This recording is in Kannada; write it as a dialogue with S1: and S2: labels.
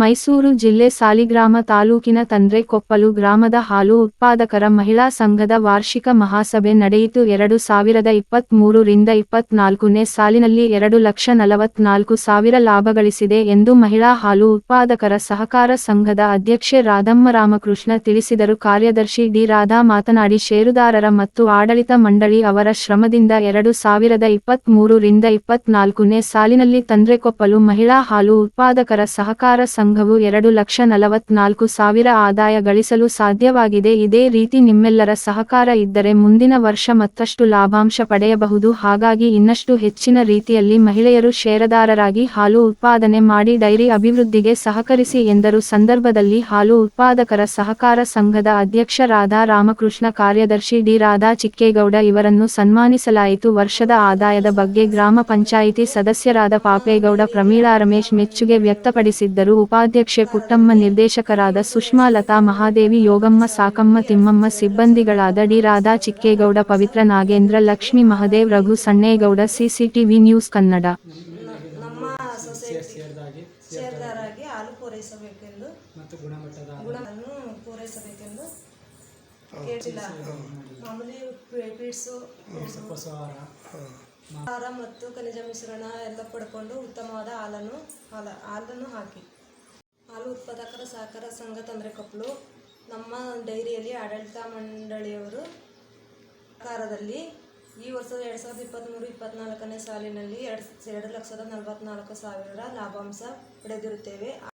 S1: ಮೈಸೂರು ಜಿಲ್ಲೆ ಸಾಲಿಗ್ರಾಮ ತಾಲೂಕಿನ ತಂದ್ರೆಕೊಪ್ಪಲು ಗ್ರಾಮದ ಹಾಲು ಉತ್ಪಾದಕರ ಮಹಿಳಾ ಸಂಘದ ವಾರ್ಷಿಕ ಮಹಾಸಭೆ ನಡೆಯಿತು. ಎರಡು ಸಾವಿರದ ಇಪ್ಪತ್ಮೂರು ರಿಂದ ಇಪ್ಪತ್ನಾಲ್ಕನೇ ಸಾಲಿನಲ್ಲಿ ಎರಡು ಲಕ್ಷ ನಲವತ್ನಾಲ್ಕು ಸಾವಿರ ಲಾಭ ಗಳಿಸಿದೆ ಎಂದು ಮಹಿಳಾ ಹಾಲು ಉತ್ಪಾದಕರ ಸಹಕಾರ ಸಂಘದ ಅಧ್ಯಕ್ಷೆ ರಾಧಮ್ಮ ರಾಮಕೃಷ್ಣ ತಿಳಿಸಿದರು. ಕಾರ್ಯದರ್ಶಿ ಡಿ. ರಾಧಾ ಮಾತನಾಡಿ, ಷೇರುದಾರರ ಮತ್ತು ಆಡಳಿತ ಮಂಡಳಿ ಅವರ ಶ್ರಮದಿಂದ ಎರಡು ಸಾವಿರದ ಇಪ್ಪತ್ಮೂರು ರಿಂದ ಇಪ್ಪತ್ನಾಲ್ಕನೇ ಸಾಲಿನಲ್ಲಿ ತಂದ್ರೆಕೊಪ್ಪಲು ಮಹಿಳಾ ಹಾಲು ಉತ್ಪಾದಕರ ಸಹಕಾರ ಸಂಘವು ಎರಡು ಲಕ್ಷ ನಲವತ್ನಾಲ್ಕು ಸಾವಿರ ಆದಾಯ ಗಳಿಸಲು ಸಾಧ್ಯವಾಗಿದೆ. ಇದೇ ರೀತಿ ನಿಮ್ಮೆಲ್ಲರ ಸಹಕಾರ ಇದ್ದರೆ ಮುಂದಿನ ವರ್ಷ ಮತ್ತಷ್ಟು ಲಾಭಾಂಶ ಪಡೆಯಬಹುದು. ಹಾಗಾಗಿ ಇನ್ನಷ್ಟು ಹೆಚ್ಚಿನ ರೀತಿಯಲ್ಲಿ ಮಹಿಳೆಯರು ಷೇರದಾರರಾಗಿ ಹಾಲು ಉತ್ಪಾದನೆ ಮಾಡಿ ಡೈರಿ ಅಭಿವೃದ್ಧಿಗೆ ಸಹಕರಿಸಿ ಎಂದರು. ಸಂದರ್ಭದಲ್ಲಿ ಹಾಲು ಉತ್ಪಾದಕರ ಸಹಕಾರ ಸಂಘದ ಅಧ್ಯಕ್ಷ ರಾಧಾ ರಾಮಕೃಷ್ಣ, ಕಾರ್ಯದರ್ಶಿ ಡಿ ರಾಧಾ ಚಿಕ್ಕೇಗೌಡ ಇವರನ್ನು ಸನ್ಮಾನಿಸಲಾಯಿತು. ವರ್ಷದ ಆದಾಯದ ಬಗ್ಗೆ ಗ್ರಾಮ ಪಂಚಾಯಿತಿ ಸದಸ್ಯರಾದ ಪಾಪೇಗೌಡ, ಪ್ರಮೀಳಾ ರಮೇಶ್ ಮೆಚ್ಚುಗೆ ವ್ಯಕ್ತಪಡಿಸಿದ್ದರು. ಉಪಾಧ್ಯಕ್ಷೆ ಪುಟ್ಟಮ್ಮ ನಿರ್ದೇಶಕರಾದ Sushma Lata Mahadevi Yogamma Sakamma Thimmamma ಸಿಬ್ಬಂದಿಗಳಾದ D. Radha Chikkegowda Pavitra Nagendra Lakshmi Mahadev Raghu Sannegowda CCTV news Kannada.
S2: ಆಹಾರ ಮತ್ತು ಖನಿಜ ಮಿಶ್ರಣ ಎಲ್ಲ ಪಡ್ಕೊಂಡು ಉತ್ತಮವಾದ ಹಾಲನ್ನು ಹಾಲ ಹಾಲನ್ನು ಹಾಕಿ. ಹಾಲು ಉತ್ಪಾದಕರ ಸಹಕಾರ ಸಂಘ ತಂದ್ರೆ ಕೊಪ್ಪಲು ನಮ್ಮ ಡೈರಿಯಲ್ಲಿ ಆಡಳಿತ ಮಂಡಳಿಯವರು ಕಾರದಲ್ಲಿ ಈ ವರ್ಷ ಎರಡು ಸಾವಿರದ ಇಪ್ಪತ್ತ್ಮೂರು ಇಪ್ಪತ್ತ್ನಾಲ್ಕನೇ ಸಾಲಿನಲ್ಲಿ ಎರಡು ಎರಡು ಲಕ್ಷದ ನಲವತ್ತ್ನಾಲ್ಕು ಸಾವಿರ ಲಾಭಾಂಶ ಪಡೆದಿರುತ್ತೇವೆ.